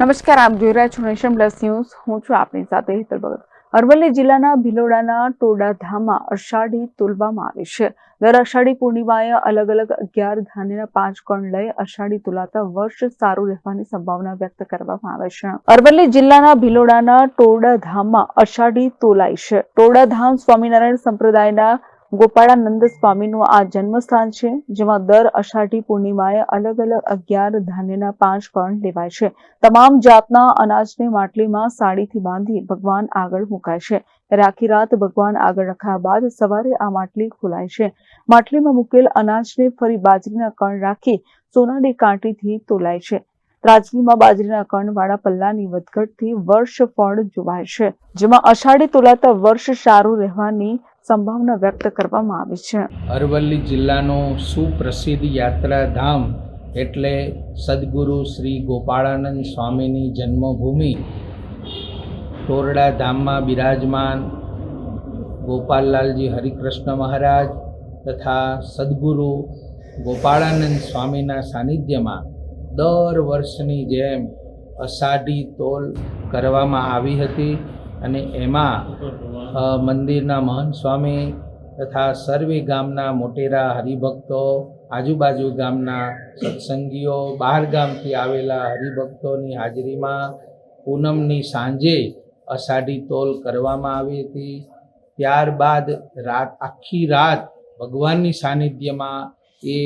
નમસ્કાર, આપ જોઈ રહ્યા છો નેશન પ્લસ ન્યૂઝ. હું છું આપની સાથે હેતલ ભગત. અરવલ્લી જિલ્લાના ભિલોડાના ટોડાધામમાં અષાઢી તુલવામાં આવે છે. દર અષાઢી પૂર્ણિમાએ અલગ અલગ અગિયાર ધાન્યના પાંચ કણ લઈ અષાઢી તુલાતા વર્ષ સારું રહેવાની સંભાવના વ્યક્ત કરવામાં આવે છે. અરવલ્લી જિલ્લાના ભિલોડાના ટોડાધામમાં અષાઢી તોલાય છે. ટોડાધામ સ્વામિનારાયણ સંપ્રદાયના ગોપાળાનંદ સ્વામીનું આ જન્મસ્થાન છે, જેમાં દર અષાઢી પૂર્ણિમાએ અલગ અલગ અગિયાર ધાન્યના પાંચ પણ લેવાય છે. તમામ જાતના અનાજને માટલીમાં સાડીથી બાંધી ભગવાન આગળ મુકાય છે. ત્યારે આખી રાત ભગવાન આગળ રખાયા બાદ સવારે આ માટલી ખોલાય છે. માટલીમાં મૂકેલ અનાજને ફરી બાજરીના કણ રાખી સોનાની કાંટીથી તોલાય છે. રાજગીરમાં બાજરીના કણવાળા પલ્લાની વધઘટથી વર્ષ ફળ જોવાય છે. જેમાં અષાઢી તોલાતા વર્ષ સારું રહેવાની સંભાવના વ્યક્ત કરવામાં આવી છે. અરવલ્લી જિલ્લાનો સુપ્રસિદ્ધ યાત્રાધામ એટલે સદગુરુ શ્રી ગોપાળાનંદ સ્વામીની જન્મભૂમિ. ટોરડા ધામમાં બિરાજમાન ગોપાલલાલજી હરિકૃષ્ણ મહારાજ તથા સદગુરુ ગોપાળાનંદ સ્વામીના સાનિધ્યમાં દર વર્ષની જેમ અષાઢી તોલ કરવામાં આવી હતી. અને એમાં મંદિરના મહંત સ્વામી તથા સર્વે ગામના મોટેરા હરિભક્તો, આજુબાજુ ગામના સત્સંગીઓ, બહાર ગામથી આવેલા હરિભક્તોની હાજરીમાં પૂનમની સાંજે અષાઢી તોલ કરવામાં આવી હતી. ત્યારબાદ રાત, આખી રાત ભગવાનની સાનિધ્યમાં એ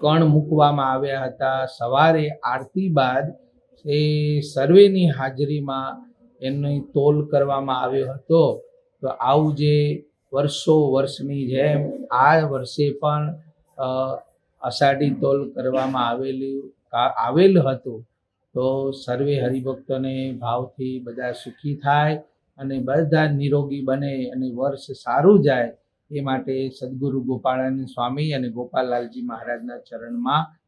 કણ મૂકવામાં આવ્યા હતા. સવારે આરતી બાદ એ સર્વેની હાજરીમાં એની તોલ કરવામાં આવ્યો હતો. તો આવું જે વર્ષો વર્ષની જેમ આ વર્ષે પણ અષાઢી તોલ કરવામાં આવેલું આવેલ હતું. તો સર્વે હરિભક્તોને ભાવથી બધા સુખી થાય અને બધા નિરોગી બને અને વર્ષ સારું જાય એ માટે સદગુરુ ગોપાળાનંદ સ્વામી અને ગોપાલલાલજી મહારાજના ચરણમાં